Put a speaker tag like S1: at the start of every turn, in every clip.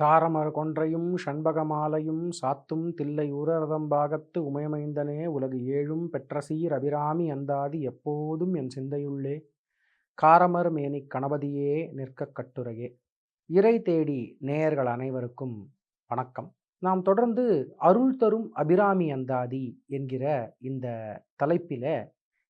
S1: தாரமர் கொன்றையும் சண்பகமாலையும் சாத்தும் தில்லை உரரதம்பாகத்து உமயமைந்தனே உலகு ஏழும் சீர் அபிராமி அந்தாதி எப்போதும் என் சிந்தையுள்ளே காரமர் மேனி கணபதியே நிற்க கட்டுரையே இறை தேடி நேயர்கள் அனைவருக்கும் வணக்கம் நாம் தொடர்ந்து அருள் தரும் அபிராமி அந்தாதி என்கிற இந்த தலைப்பில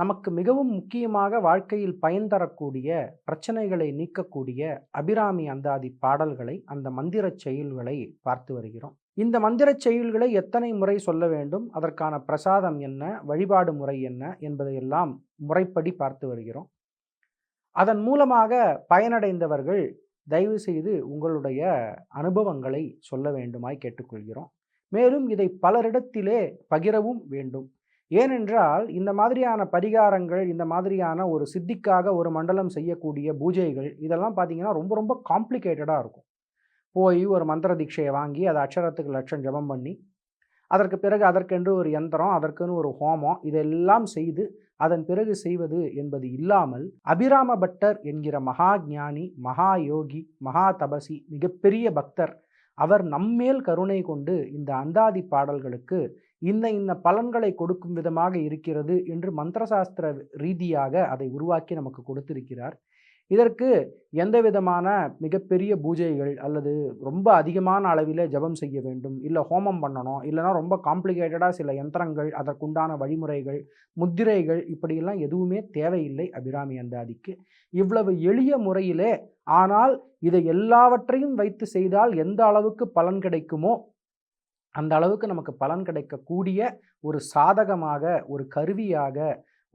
S1: நமக்கு மிகவும் முக்கியமாக வாழ்க்கையில் பயன் தரக்கூடிய பிரச்சனைகளை நீக்கக்கூடிய அபிராமி அந்தாதி பாடல்களை அந்த மந்திர செயல்களை பார்த்து வருகிறோம் இந்த மந்திர செயல்களை எத்தனை முறை சொல்ல வேண்டும் அதற்கான பிரசாதம் என்ன வழிபாடு முறை என்ன என்பதையெல்லாம் முறைப்படி பார்த்து வருகிறோம் அதன் மூலமாக பயனடைந்தவர்கள் தயவு செய்து உங்களுடைய அனுபவங்களை சொல்ல வேண்டுமாய் கேட்டுக்கொள்கிறோம் மேலும் இதை பலரிடத்திலே பகிரவும் வேண்டும் ஏனென்றால் இந்த மாதிரியான பரிகாரங்கள் இந்த மாதிரியான ஒரு சித்திக்காக ஒரு மண்டலம் செய்யக்கூடிய பூஜைகள் இதெல்லாம் பார்த்தீங்கன்னா ரொம்ப ரொம்ப காம்ப்ளிகேட்டடாக இருக்கும் போய் ஒரு மந்திர தீட்சையை வாங்கி அதை அச்சரத்துக்கு லட்சம் ஜபம் பண்ணி அதற்கு பிறகு அதற்கென்று ஒரு யந்திரம் அதற்குன்னு ஒரு ஹோமம் இதெல்லாம் செய்து அதன் பிறகு செய்வது என்பது இல்லாமல் அபிராம பட்டர் என்கிற மகா ஞானி மகா யோகி மகா தபசி மிகப்பெரிய பக்தர் அவர் நம்மேல் கருணை கொண்டு இந்த அந்தாதி பாடல்களுக்கு இன்ன இன்ன பலன்களை கொடுக்கும் விதமாக இருக்கிறது என்று மந்திரசாஸ்திர ரீதியாக அதை உருவாக்கி நமக்கு கொடுத்திருக்கிறார் இதற்கு எந்த விதமான மிகப்பெரிய பூஜைகள் அல்லது ரொம்ப அதிகமான அளவில் ஜபம் செய்ய வேண்டும் இல்லை ஹோமம் பண்ணணும் இல்லைனா ரொம்ப காம்ப்ளிகேட்டடாக சில யந்திரங்கள் அதற்குண்டான வழிமுறைகள் முத்திரைகள் இப்படியெல்லாம் எதுவுமே தேவையில்லை அபிராமி அந்தாதிக்கு இவ்வளவு எளிய முறையிலே ஆனால் இதை எல்லாவற்றையும் வைத்து செய்தால் எந்த அளவுக்கு பலன் கிடைக்குமோ அந்த அளவுக்கு நமக்கு பலன் கிடைக்கக்கூடிய ஒரு சாதகமாக ஒரு கருவியாக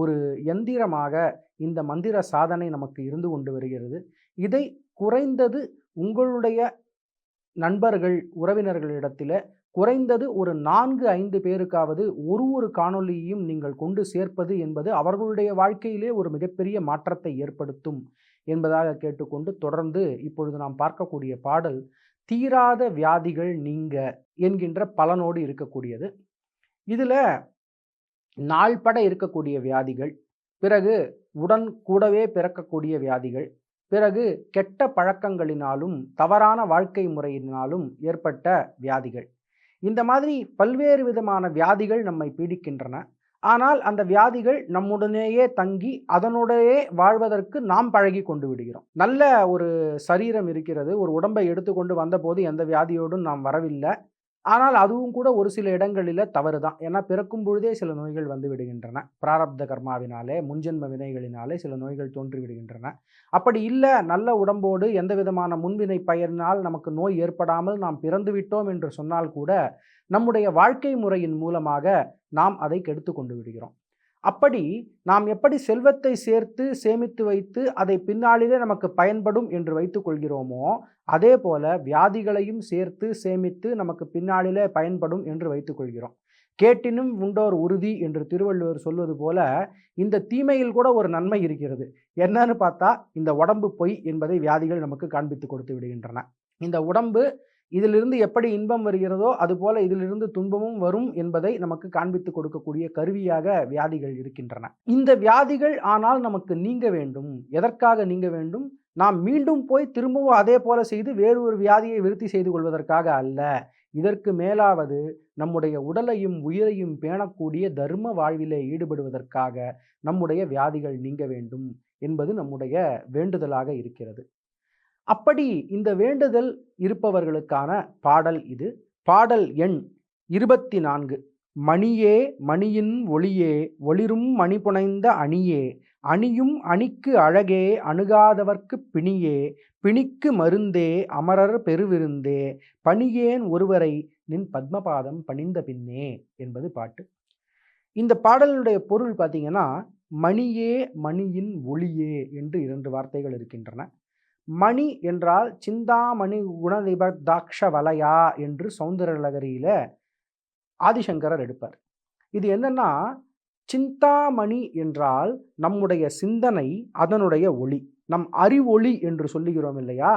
S1: ஒரு எந்திரமாக இந்த மந்திர சாதனை நமக்கு இருந்து கொண்டு வருகிறது இதை குறைந்தது உங்களுடைய நண்பர்கள் உறவினர்களிடத்தில் குறைந்தது ஒரு நான்கு ஐந்து பேருக்காவது ஒரு ஒரு காணொலியையும் நீங்கள் கொண்டு சேர்ப்பது என்பது அவர்களுடைய வாழ்க்கையிலே ஒரு மிகப்பெரிய மாற்றத்தை ஏற்படுத்தும் என்பதாக கேட்டுக்கொண்டு தொடர்ந்து இப்பொழுது நாம் பார்க்கக்கூடிய பாடல் தீராத வியாதிகள் நீங்க என்கின்ற பலனோடு இருக்கக்கூடியது இதில் நாள்பட இருக்கக்கூடிய வியாதிகள் பிறகு உடன் கூடவே பிறக்கக்கூடிய வியாதிகள் பிறகு கெட்ட பழக்கங்களினாலும் தவறான வாழ்க்கை முறையினாலும் ஏற்பட்ட வியாதிகள் இந்த மாதிரி பல்வேறு விதமான வியாதிகள் நம்மை பீடிக்கின்றன ஆனால் அந்த வியாதிகள் நம்முடனேயே தங்கி அதனுடையே வாழ்வதற்கு நாம் பழகி கொண்டு விடுகிறோம் நல்ல ஒரு சரீரம் இருக்கிறது ஒரு உடம்பை எடுத்துக்கொண்டு வந்தபோது எந்த வியாதியோடும் நாம் வரவில்லை ஆனால் அதுவும் கூட ஒரு சில இடங்களில் தவறு தான் ஏன்னா பிறக்கும் பொழுதே சில நோய்கள் வந்து விடுகின்றன பிராரப்த கர்மாவினாலே முன்ஜென்ம வினைகளினாலே சில நோய்கள் தோன்றி விடுகின்றன அப்படி இல்லை நல்ல உடம்போடு எந்த விதமான முன்வினை பயனால் நமக்கு நோய் ஏற்படாமல் நாம் பிறந்து விட்டோம் என்று சொன்னால் கூட நம்முடைய வாழ்க்கை முறையின் மூலமாக நாம் அதை கெடுத்து கொண்டு விடுகிறோம் அப்படி நாம் எப்படி செல்வத்தை சேர்த்து சேமித்து வைத்து அதை பின்னாளிலே நமக்கு பயன்படும் என்று வைத்து கொள்கிறோமோ அதே போல வியாதிகளையும் சேர்த்து சேமித்து நமக்கு பின்னாளிலே பயன்படும் என்று வைத்து கொள்கிறோம் கேட்டினும் உண்டோர் உறுதி என்று திருவள்ளுவர் சொல்வது போல இந்த தீமையில் கூட ஒரு நன்மை இருக்கிறது என்னன்னு பார்த்தா இந்த உடம்பு பொய் என்பதை வியாதிகள் நமக்கு காண்பித்து கொடுத்து விடுகின்றன இந்த உடம்பு இதிலிருந்து எப்படி இன்பம் வருகிறதோ அதுபோல இதிலிருந்து துன்பமும் வரும் என்பதை நமக்கு காண்பித்து கொடுக்கக்கூடிய கருவியாக வியாதிகள் இருக்கின்றன இந்த வியாதிகள் ஆனால் நமக்கு நீங்க வேண்டும் எதற்காக நீங்க வேண்டும் நாம் மீண்டும் போய் திரும்பவும் அதே போல செய்து வேறு ஒரு வியாதியை விருத்தி செய்து கொள்வதற்காக அல்ல இதற்கு மேலாவது நம்முடைய உடலையும் உயிரையும் பேணக்கூடிய தர்ம வாழ்விலே ஈடுபடுவதற்காக நம்முடைய வியாதிகள் நீங்க வேண்டும் என்பது நம்முடைய வேண்டுதலாக இருக்கிறது அப்படி இந்த வேண்டுதல் இருப்பவர்களுக்கான பாடல் இது பாடல் எண் இருபத்தி நான்கு மணியே மணியின் ஒளியே ஒளிரும் மணி புனைந்த அணியே அணியும் அணிக்கு அழகே அணுகாதவர்க்கு பிணியே பிணிக்கு மருந்தே அமரர் பெருவிருந்தே பணியேன் ஒருவரை நின் பத்மபாதம் பணிந்த பின்னே என்பது பாட்டு இந்த பாடலுடைய பொருள் பார்த்தீங்கன்னா மணியே மணியின் ஒளியே என்று இரண்டு வார்த்தைகள் இருக்கின்றன மணி என்றால் சிந்தாமணி தாக்ஷ வலையா என்று நகரியில் ஆதிசங்கரர் எடுப்பார் இது என்னன்னா சிந்தாமணி என்றால் நம்முடைய சிந்தனை அதனுடைய ஒளி நம் அறிவொளி என்று சொல்லுகிறோம் இல்லையா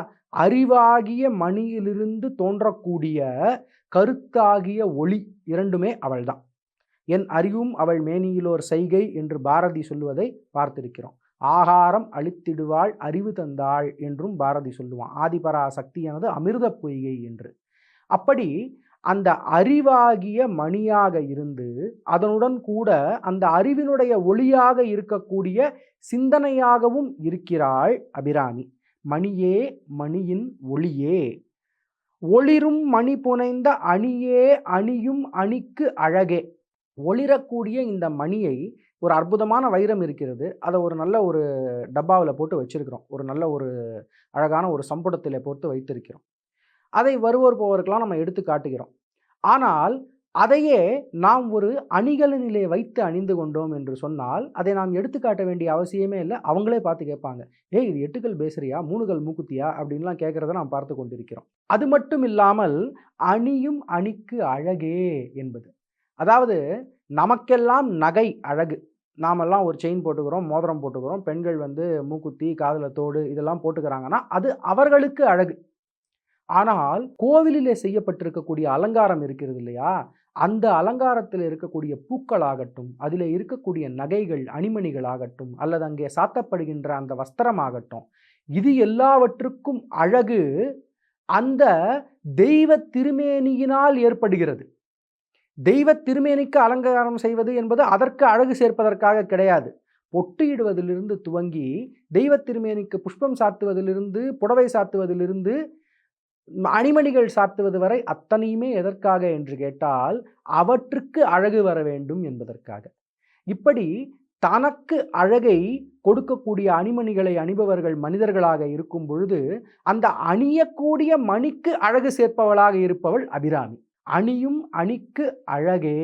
S1: அறிவாகிய மணியிலிருந்து தோன்றக்கூடிய கருத்தாகிய ஒளி இரண்டுமே அவள்தான் என் அறிவும் அவள் மேனியிலோர் செய்கை என்று பாரதி சொல்லுவதை பார்த்திருக்கிறோம் ஆகாரம் அளித்திடுவாள் அறிவு தந்தாள் என்றும் பாரதி சொல்லுவான் சக்தியானது அமிர்த பொய்கை என்று அப்படி அந்த அறிவாகிய மணியாக இருந்து அதனுடன் கூட அந்த அறிவினுடைய ஒளியாக இருக்கக்கூடிய சிந்தனையாகவும் இருக்கிறாள் அபிராமி மணியே மணியின் ஒளியே ஒளிரும் மணி புனைந்த அணியே அணியும் அணிக்கு அழகே ஒளிரக்கூடிய இந்த மணியை ஒரு அற்புதமான வைரம் இருக்கிறது அதை ஒரு நல்ல ஒரு டப்பாவில் போட்டு வச்சுருக்கிறோம் ஒரு நல்ல ஒரு அழகான ஒரு சம்புடத்தில் போட்டு வைத்திருக்கிறோம் அதை வருவோர் போவருக்கெல்லாம் நம்ம எடுத்து காட்டுகிறோம் ஆனால் அதையே நாம் ஒரு அணிகலனிலே வைத்து அணிந்து கொண்டோம் என்று சொன்னால் அதை நாம் எடுத்துக்காட்ட வேண்டிய அவசியமே இல்லை அவங்களே பார்த்து கேட்பாங்க ஏய் இது எட்டுக்கள் பேசுறியா மூணுகள் மூக்குத்தியா அப்படின்லாம் கேட்குறத நாம் பார்த்து கொண்டிருக்கிறோம் அது மட்டும் இல்லாமல் அணியும் அணிக்கு அழகே என்பது அதாவது நமக்கெல்லாம் நகை அழகு நாமெல்லாம் ஒரு செயின் போட்டுக்கிறோம் மோதிரம் போட்டுக்கிறோம் பெண்கள் வந்து மூக்குத்தி காதில் தோடு இதெல்லாம் போட்டுக்கிறாங்கன்னா அது அவர்களுக்கு அழகு ஆனால் கோவிலிலே செய்யப்பட்டிருக்கக்கூடிய அலங்காரம் இருக்கிறது இல்லையா அந்த அலங்காரத்தில் இருக்கக்கூடிய பூக்கள் ஆகட்டும் அதில் இருக்கக்கூடிய நகைகள் அணிமணிகள் ஆகட்டும் அல்லது அங்கே சாத்தப்படுகின்ற அந்த வஸ்திரம் ஆகட்டும் இது எல்லாவற்றுக்கும் அழகு அந்த தெய்வ திருமேனியினால் ஏற்படுகிறது தெய்வ திருமேனிக்கு அலங்காரம் செய்வது என்பது அதற்கு அழகு சேர்ப்பதற்காக கிடையாது பொட்டு துவங்கி தெய்வ திருமேனிக்கு புஷ்பம் சாத்துவதிலிருந்து புடவை சாத்துவதிலிருந்து அணிமணிகள் சாத்துவது வரை அத்தனையுமே எதற்காக என்று கேட்டால் அவற்றுக்கு அழகு வர வேண்டும் என்பதற்காக இப்படி தனக்கு அழகை கொடுக்கக்கூடிய அணிமணிகளை அணிபவர்கள் மனிதர்களாக இருக்கும் பொழுது அந்த அணியக்கூடிய மணிக்கு அழகு சேர்ப்பவளாக இருப்பவள் அபிராமி அணியும் அணிக்கு அழகே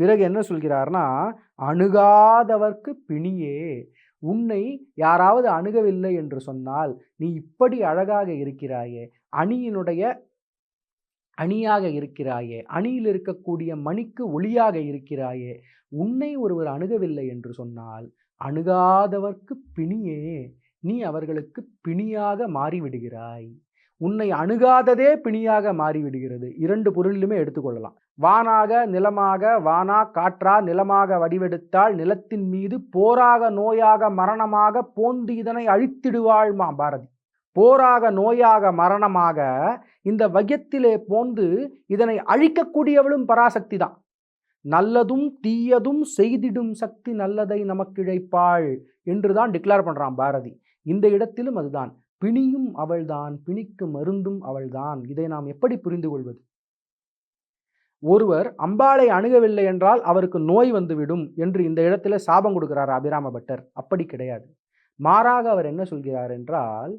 S1: பிறகு என்ன சொல்கிறார்னா அணுகாதவர்க்கு பிணியே உன்னை யாராவது அணுகவில்லை என்று சொன்னால் நீ இப்படி அழகாக இருக்கிறாயே அணியினுடைய அணியாக இருக்கிறாயே அணியில் இருக்கக்கூடிய மணிக்கு ஒளியாக இருக்கிறாயே உன்னை ஒருவர் அணுகவில்லை என்று சொன்னால் அணுகாதவர்க்கு பிணியே நீ அவர்களுக்கு பிணியாக மாறிவிடுகிறாய் உன்னை அணுகாததே பிணியாக மாறிவிடுகிறது இரண்டு பொருளிலுமே எடுத்துக்கொள்ளலாம் வானாக நிலமாக வானா காற்றா நிலமாக வடிவெடுத்தால் நிலத்தின் மீது போராக நோயாக மரணமாக போந்து இதனை அழித்திடுவாழ்மா பாரதி போராக நோயாக மரணமாக இந்த வையத்திலே போந்து இதனை அழிக்கக்கூடியவளும் பராசக்தி தான் நல்லதும் தீயதும் செய்திடும் சக்தி நல்லதை நமக்கிழைப்பாள் என்றுதான் டிக்ளேர் பண்ணுறான் பாரதி இந்த இடத்திலும் அதுதான் பிணியும் அவள்தான் பிணிக்கு மருந்தும் அவள்தான் இதை நாம் எப்படி புரிந்து கொள்வது ஒருவர் அம்பாளை அணுகவில்லை என்றால் அவருக்கு நோய் வந்துவிடும் என்று இந்த இடத்துல சாபம் கொடுக்கிறார் அபிராம பட்டர் அப்படி கிடையாது மாறாக அவர் என்ன சொல்கிறார் என்றால்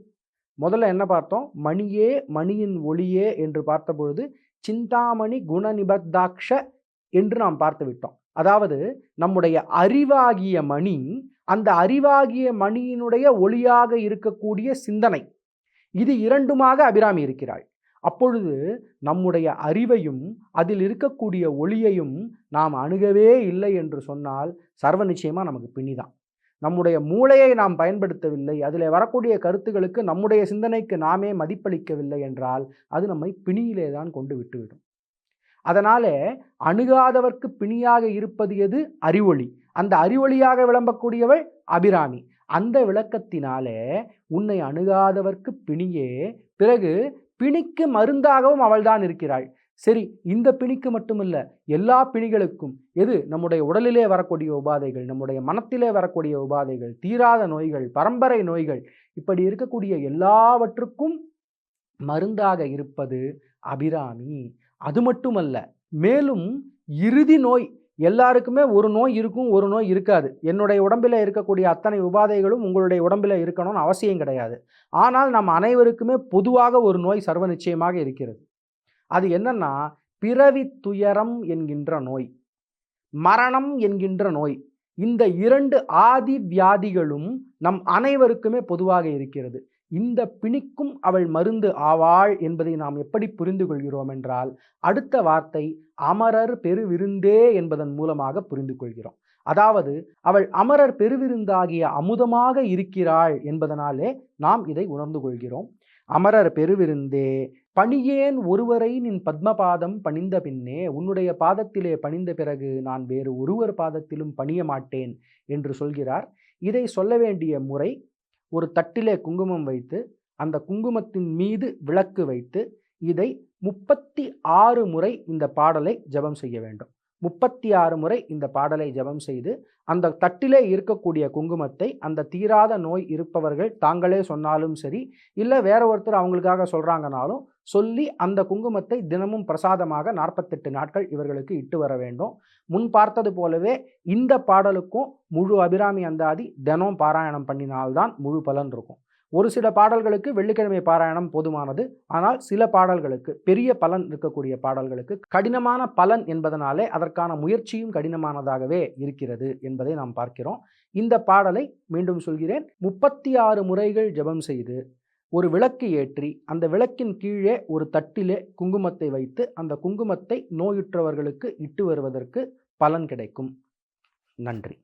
S1: முதல்ல என்ன பார்த்தோம் மணியே மணியின் ஒளியே என்று பார்த்தபொழுது சிந்தாமணி குணநிபத்தாட்ச என்று நாம் பார்த்து விட்டோம் அதாவது நம்முடைய அறிவாகிய மணி அந்த அறிவாகிய மணியினுடைய ஒளியாக இருக்கக்கூடிய சிந்தனை இது இரண்டுமாக அபிராமி இருக்கிறாள் அப்பொழுது நம்முடைய அறிவையும் அதில் இருக்கக்கூடிய ஒளியையும் நாம் அணுகவே இல்லை என்று சொன்னால் சர்வ நிச்சயமாக நமக்கு பின்னிதான் நம்முடைய மூளையை நாம் பயன்படுத்தவில்லை அதில் வரக்கூடிய கருத்துகளுக்கு நம்முடைய சிந்தனைக்கு நாமே மதிப்பளிக்கவில்லை என்றால் அது நம்மை பிணியிலே தான் கொண்டு விட்டுவிடும் அதனாலே அணுகாதவர்க்கு பிணியாக இருப்பது எது அறிவொளி அந்த அறிவொளியாக விளம்பக்கூடியவள் அபிராமி அந்த விளக்கத்தினாலே உன்னை அணுகாதவர்க்கு பிணியே பிறகு பிணிக்கு மருந்தாகவும் அவள்தான் இருக்கிறாள் சரி இந்த பிணிக்கு மட்டுமல்ல எல்லா பிணிகளுக்கும் எது நம்முடைய உடலிலே வரக்கூடிய உபாதைகள் நம்முடைய மனத்திலே வரக்கூடிய உபாதைகள் தீராத நோய்கள் பரம்பரை நோய்கள் இப்படி இருக்கக்கூடிய எல்லாவற்றுக்கும் மருந்தாக இருப்பது அபிராமி அது மட்டுமல்ல மேலும் இறுதி நோய் எல்லாருக்குமே ஒரு நோய் இருக்கும் ஒரு நோய் இருக்காது என்னுடைய உடம்பில் இருக்கக்கூடிய அத்தனை உபாதைகளும் உங்களுடைய உடம்பில் இருக்கணும்னு அவசியம் கிடையாது ஆனால் நம் அனைவருக்குமே பொதுவாக ஒரு நோய் சர்வ நிச்சயமாக இருக்கிறது அது என்னன்னா பிறவி துயரம் என்கின்ற நோய் மரணம் என்கின்ற நோய் இந்த இரண்டு ஆதி வியாதிகளும் நம் அனைவருக்குமே பொதுவாக இருக்கிறது இந்த பிணிக்கும் அவள் மருந்து ஆவாள் என்பதை நாம் எப்படி புரிந்து கொள்கிறோம் என்றால் அடுத்த வார்த்தை அமரர் பெருவிருந்தே என்பதன் மூலமாக புரிந்து கொள்கிறோம் அதாவது அவள் அமரர் பெருவிருந்தாகிய அமுதமாக இருக்கிறாள் என்பதனாலே நாம் இதை உணர்ந்து கொள்கிறோம் அமரர் பெருவிருந்தே பணியேன் ஒருவரை நின் பத்மபாதம் பணிந்த பின்னே உன்னுடைய பாதத்திலே பணிந்த பிறகு நான் வேறு ஒருவர் பாதத்திலும் பணிய மாட்டேன் என்று சொல்கிறார் இதை சொல்ல வேண்டிய முறை ஒரு தட்டிலே குங்குமம் வைத்து அந்த குங்குமத்தின் மீது விளக்கு வைத்து இதை முப்பத்தி ஆறு முறை இந்த பாடலை ஜபம் செய்ய வேண்டும் முப்பத்தி ஆறு முறை இந்த பாடலை ஜபம் செய்து அந்த தட்டிலே இருக்கக்கூடிய குங்குமத்தை அந்த தீராத நோய் இருப்பவர்கள் தாங்களே சொன்னாலும் சரி இல்லை வேற ஒருத்தர் அவங்களுக்காக சொல்கிறாங்கனாலும் சொல்லி அந்த குங்குமத்தை தினமும் பிரசாதமாக நாற்பத்தெட்டு நாட்கள் இவர்களுக்கு இட்டு வர வேண்டும் முன் பார்த்தது போலவே இந்த பாடலுக்கும் முழு அபிராமி அந்தாதி தினம் பாராயணம் பண்ணினால்தான் முழு பலன் இருக்கும் ஒரு சில பாடல்களுக்கு வெள்ளிக்கிழமை பாராயணம் போதுமானது ஆனால் சில பாடல்களுக்கு பெரிய பலன் இருக்கக்கூடிய பாடல்களுக்கு கடினமான பலன் என்பதனாலே அதற்கான முயற்சியும் கடினமானதாகவே இருக்கிறது என்பதை நாம் பார்க்கிறோம் இந்த பாடலை மீண்டும் சொல்கிறேன் முப்பத்தி ஆறு முறைகள் ஜபம் செய்து ஒரு விளக்கு ஏற்றி அந்த விளக்கின் கீழே ஒரு தட்டிலே குங்குமத்தை வைத்து அந்த குங்குமத்தை நோயுற்றவர்களுக்கு இட்டு வருவதற்கு பலன் கிடைக்கும் நன்றி